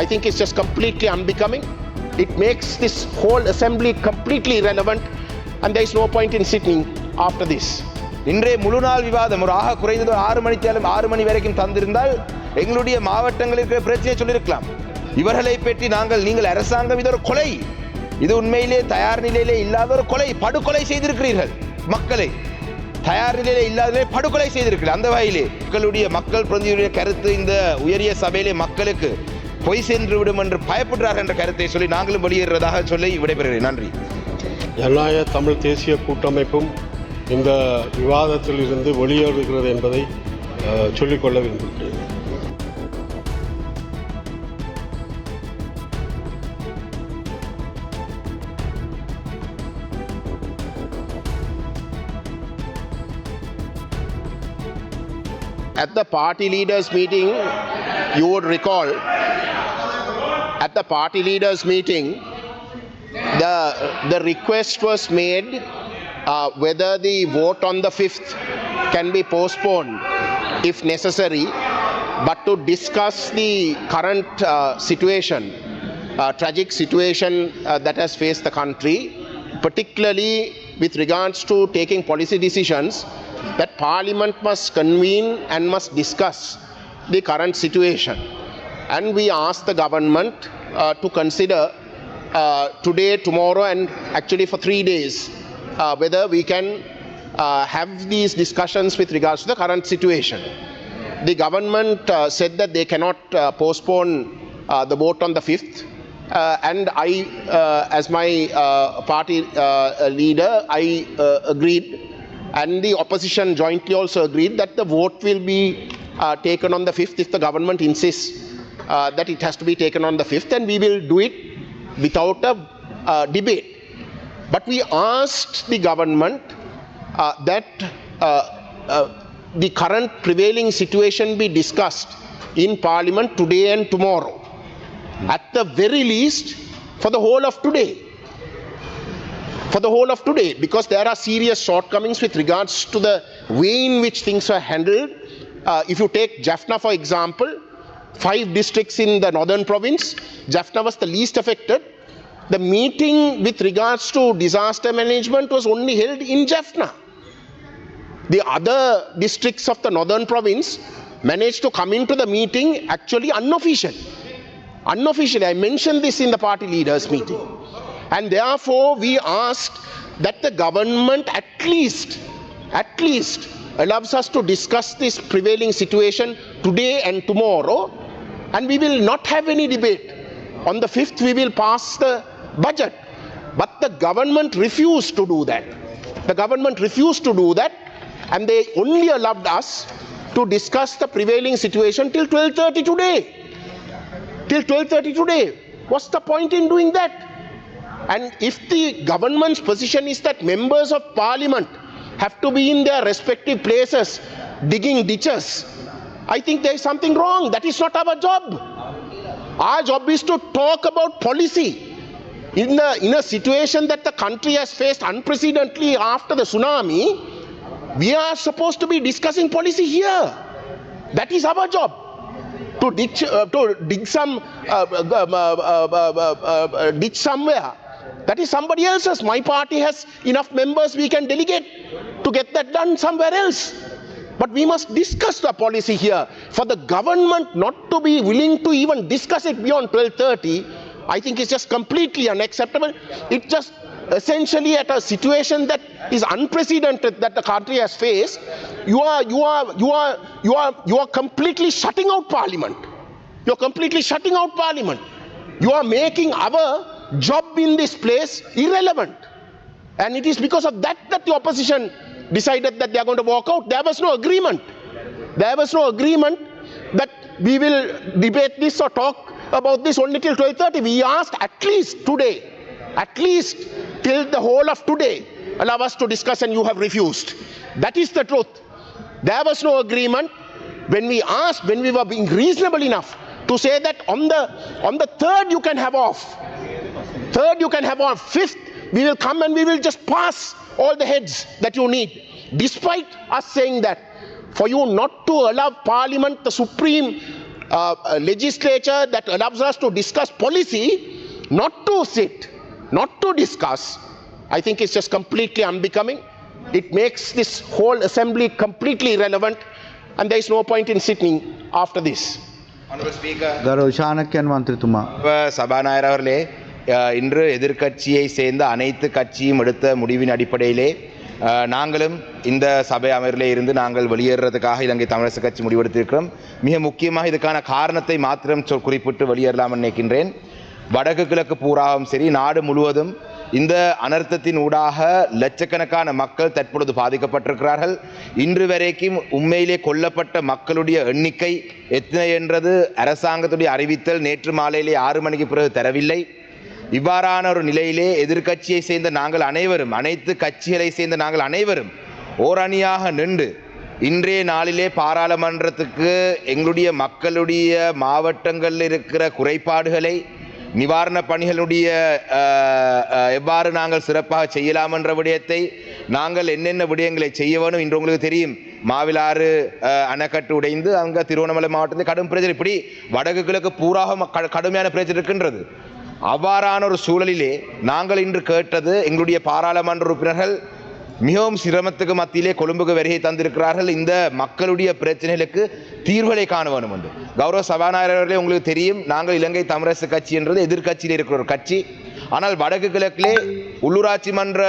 I think it's just completely unbecoming. It makes this whole assembly completely irrelevant, and there is no point in sitting after this. இன்றைய முழு நாள் விவாதம். ஒரு ஆக குறைந்தது ஒரு ஆறு மணித்தேலும் ஆறு மணி வரைக்கும் தந்திருந்தால் எங்களுடைய மாவட்டங்களில் இருக்கிற பிரச்சனையை சொல்லியிருக்கலாம். இவர்களை பற்றி நாங்கள் நீங்கள் அரசாங்கம் இது ஒரு கொலை. இது உண்மையிலே தயார் நிலையிலே இல்லாத ஒரு கொலை. படுகொலை செய்திருக்கிறீர்கள் மக்களை. தயார் நிலையிலே இல்லாதே படுகொலை செய்திருக்கிறீர்கள். அந்த வகையிலே மக்களுடைய மக்கள் பிரதிநிதியுடைய கருத்து இந்த உயரிய சபையிலே மக்களுக்கு பொய் சென்று விடும் என்று பயப்படுறார்கள் என்ற கருத்தை சொல்லி நாங்களும் வெளியேறுவதாக சொல்லி விடைபெறுகிறேன். நன்றி. ஜனநாயக தமிழ் தேசிய கூட்டமைப்பும் இந்த விவாதத்தில் இருந்து வெளியேறுகிறது என்பதை சொல்லிக்கொள்ள விரும்புகிறேன். At the party leaders meeting, you would recall, at the party leaders meeting, the, the request was made uh, whether the vote on the 5th can be postponed if necessary, but to discuss the current uh, situation, uh, tragic situation uh, that has faced the country, particularly with regards to taking policy decisions, that Parliament must convene and must discuss the current situation. And we ask the government uh, to consider uh, today, tomorrow, and actually for three days uh, whether we can uh, have these discussions with regards to the current situation. The government uh, said that they cannot uh, postpone the vote on the 5th. Uh, and I, as my party leader, I agreed, and the opposition jointly also agreed that the vote will be uh, taken on the 5th if the government insists uh, that it has to be taken on the 5th, and we will do it without a uh, debate. But we asked the government uh, that uh, uh, the current prevailing situation be discussed in Parliament today and tomorrow. At the very least, for the whole of today. For the whole of today, because there are serious shortcomings with regards to the way in which things are handled. Uh, if you take Jaffna, for example, five districts in the northern province, Jaffna was the least affected. The meeting with regards to disaster management was only held in Jaffna. The other districts of the northern province managed to come into the meeting actually unofficial. Unofficially, I mentioned this in the party leaders meeting. And therefore, we asked that the government at least, at least allows us to discuss this prevailing situation today and tomorrow. And we will not have any debate. On the 5th, we will pass the budget. But the government refused to do that. The government refused to do that, and they only allowed us to discuss the prevailing situation till 12:30 today. Till 12:30 today. What's the point in doing that? And if the government's position is that members of parliament have to be in their respective places digging ditches, I think there is something wrong. That is not our job. Our job is to talk about policy. In a, in a situation that the country has faced unprecedentedly after the tsunami, we are supposed to be discussing policy here. That is our job. To ditch, uh, to dig some, uh, uh, uh, uh, uh, ditch somewhere. That is somebody else's. My party has enough members we can delegate to get that done somewhere else. But we must discuss the policy here. For the government not to be willing to even discuss it beyond 1230, I think is just completely unacceptable. It just essentially at a situation that is unprecedented that the country has faced, you are you are you are you are you are completely shutting out parliament. You're completely shutting out parliament. You are making our job in this place irrelevant. And it is because of that that the opposition decided that they are going to walk out. There was no agreement. There was no agreement that we will debate this or talk about this only till 12:30. We asked at least today, at least till the whole of today, allow us to discuss, and you have refused. That is the truth. There was no agreement. When we asked, when we were being reasonable enough to say that on the on the third you can have off, third you can have off, fifth we will come and we will just pass all the heads that you need, despite us saying that. For you not to allow Parliament, the supreme uh, uh, legislature that allows us to discuss policy, not to sit, not to discuss, I think it's just completely unbecoming. It makes this whole assembly completely irrelevant, and there is no point in sitting after this. Honorable Speaker. ಗೌರವ ಶಾಣಕ್ಯನ್ ಮಂತ್ರಿ ತುಮ ಸಭಾನಾಯರ್ இன்று எதிர்க்கட்சியை சேர்ந்த அனைத்து கட்சியும் எடுத்த முடிவின் அடிப்படையிலே நாங்களும் இந்த சபை அமர்விலே இருந்து நாங்கள் வெளியேறுறதுக்காக இலங்கை தமிழரசு கட்சி முடிவெடுத்திருக்கிறோம். மிக முக்கியமாக இதுக்கான காரணத்தை மாத்திரம் சொல் குறிப்பிட்டு வெளியேறலாம் நினைக்கின்றேன். வடக்கு கிழக்கு பூராவும் சரி நாடு முழுவதும் இந்த அனர்த்தத்தின் ஊடாக லட்சக்கணக்கான மக்கள் தற்பொழுது பாதிக்கப்பட்டிருக்கிறார்கள். இன்று வரைக்கும் உண்மையிலே கொல்லப்பட்ட மக்களுடைய எண்ணிக்கை எத்தனை என்றது அரசாங்கத்துடைய அறிவித்தல் நேற்று மாலையிலே ஆறு மணிக்கு பிறகு தரவில்லை. இவ்வாறான ஒரு நிலையிலே எதிர்க்கட்சியை சேர்ந்த நாங்கள் அனைவரும் அனைத்து கட்சிகளை சேர்ந்த நாங்கள் அனைவரும் ஓரணியாக நின்று இன்றைய நாளிலே பாராளுமன்றத்துக்கு எங்களுடைய மக்களுடைய மாவட்டங்களில் இருக்கிற குறைபாடுகளை நிவாரணப் பணிகளுடைய எவ்வாறு நாங்கள் சிறப்பாக செய்யலாம் என்ற விடயத்தை நாங்கள் என்னென்ன விடயங்களை செய்ய வேணும் இன்று உங்களுக்கு தெரியும். மாவிலாறு அணைக்கட்டு உடைந்து அங்கே திருவண்ணாமலை மாவட்டத்தில் கடும் பிரச்சனை. இப்படி வடக்கு கிழக்கு பூராக கடுமையான பிரச்சனை இருக்கின்றது. அவ்வாறான ஒரு சூழலிலே நாங்கள் இன்று கேட்டது எங்களுடைய பாராளுமன்ற உறுப்பினர்கள் மிகவும் சிரமத்துக்கு மத்தியிலே கொழும்புக்கு வருகை தந்திருக்கிறார்கள். இந்த மக்களுடைய பிரச்சனைகளுக்கு தீர்வுகளை காண வேண்டும் என்று. கௌரவ சபாநாயகர் அவர்களே உங்களுக்கு தெரியும் நாங்கள் இலங்கை தமிழரசு கட்சி என்றது எதிர்க்கட்சியில் இருக்கிற ஒரு கட்சி. ஆனால் வடக்கு கிழக்கிலே உள்ளூராட்சி மன்ற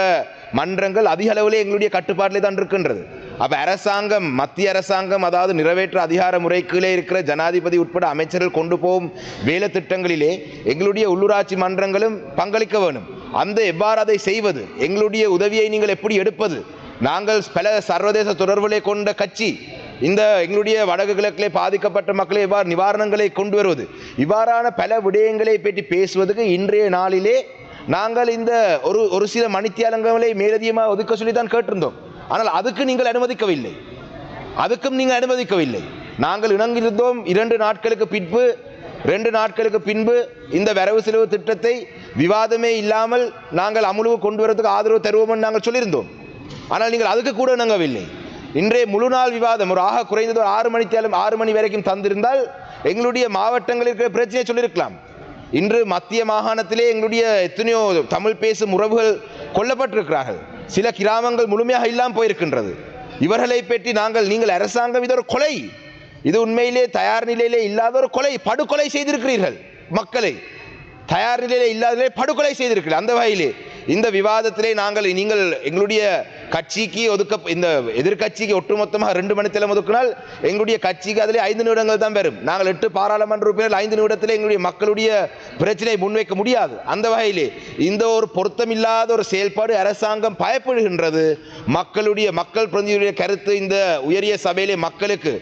மன்றங்கள் அதிக அளவிலே எங்களுடைய கட்டுப்பாட்டிலே தான் இருக்கின்றது. அப்போ அரசாங்கம் மத்திய அரசாங்கம் அதாவது நிறைவேற்ற அதிகார முறைக்குள்ளே இருக்கிற ஜனாதிபதி உட்பட அமைச்சர்கள் கொண்டு போகும் வேலை திட்டங்களிலே எங்களுடைய உள்ளூராட்சி மன்றங்களும் பங்களிக்க வேணும். அந்த எவ்வாறு அதை செய்வது? எங்களுடைய உதவியை நீங்கள் எப்படி எடுப்பது? நாங்கள் பல சர்வதேச தொடர்புகளை கொண்ட கட்சி. இந்த எங்களுடைய வடக்கு கிழக்கிலே பாதிக்கப்பட்ட மக்களை இவ்வாறு நிவாரணங்களை கொண்டு வருவது? இவ்வாறான பல விடயங்களை பற்றி பேசுவதற்கு இன்றைய நாளிலே நாங்கள் இந்த ஒரு ஒரு சில மணித்தியாலங்களை மேலதிகமாக ஒதுக்க சொல்லி தான் கேட்டிருந்தோம். ஆனால் அதுக்கு நீங்கள் அனுமதிக்கவில்லை. அதுக்கும் நீங்கள் அனுமதிக்கவில்லை. நாங்கள் இணங்கியிருந்தோம் இரண்டு நாட்களுக்கு பின்பு ரெண்டு நாட்களுக்கு பின்பு இந்த வரவு செலவு திட்டத்தை விவாதமே இல்லாமல் நாங்கள் அமுலுவு கொண்டு வரதுக்கு ஆதரவு தருவோம் நாங்கள் சொல்லியிருந்தோம். ஆனால் நீங்கள் அதுக்கு கூட இணங்கவில்லை. இன்றைய முழு நாள் விவாதம் ஒரு ஆக குறைந்தது ஒரு ஆறு மணி தேலம் ஆறு மணி வரைக்கும் தந்திருந்தால் எங்களுடைய மாவட்டங்களில் இருக்கிற பிரச்சனையை சொல்லியிருக்கலாம். இன்று மத்திய மாகாணத்திலே எங்களுடைய எத்தனையோ தமிழ் பேசும் உறவுகள் கொல்லப்பட்டிருக்கிறார்கள். சில கிராமங்கள் முழுமையாக இல்லாமல் போயிருக்கின்றது. இவர்களை பற்றி நாங்கள் நீங்கள் அரசாங்கம் இது ஒரு கொலை. இது உண்மையிலே தயார் நிலையிலே இல்லாத ஒரு கொலை. படுகொலை செய்திருக்கிறீர்கள் மக்களை. தயார் நிலையிலே இல்லாதே படுகொலை செய்திருக்கிறீர்கள். அந்த வகையிலே இந்த விவாதத்திலே நாங்கள் நீங்கள் எங்களுடைய கட்சிக்கு ஒதுக்க இந்த எதிர்க்கட்சிக்கு ஒட்டுமொத்தமாக ரெண்டு மணித்தேலம் ஒதுக்கினால் எங்களுடைய கட்சிக்கு அதிலே ஐந்து நிமிடங்கள் தான் பெறும். நாங்கள் எட்டு பாராளுமன்ற உறுப்பினர் ஐந்து நிமிடத்தில் எங்களுடைய மக்களுடைய பிரச்சனை முன்வைக்க முடியாது. அந்த வகையிலே இந்த ஒரு பொருத்தமில்லாத ஒரு செயல்பாடு அரசாங்கம் பயப்படுகின்றது. மக்களுடைய மக்கள் பிரதிநிதியுடைய கருத்து இந்த உயரிய சபையிலே மக்களுக்கு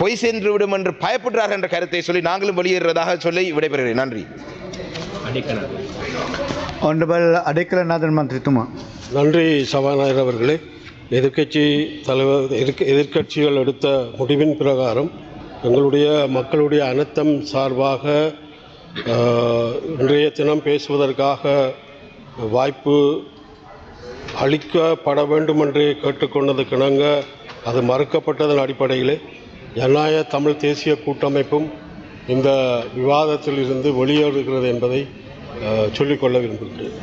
பொய் சென்று விடும் என்று பயப்படுறார்கள் என்ற கருத்தை சொல்லி நாங்களும் வெளியேறுவதாக சொல்லி விடைபெறுகிறேன். நன்றி. ஆனரபிள் அடைக்கலநாதன் மந்திரித்துமா நன்றி சபாநாயகர் அவர்களே. எதிர்கட்சி தலைவர் எதிர்கட்சிகள் எடுத்த முடிவின் பிரகாரம் எங்களுடைய மக்களுடைய அனைத்தம் சார்பாக இன்றைய தினம் பேசுவதற்காக வாய்ப்பு அளிக்கப்பட வேண்டும் என்று கேட்டுக்கொண்டதுக்கு அது மறுக்கப்பட்டதன் அடிப்படையில் ஜனநாயக தமிழ் தேசிய கூட்டமைப்பும் இந்த விவாதத்தில் இருந்து வெளியேறுகிறது என்பதை சொல்லிக்கொள்ள விரும்புகிறேன்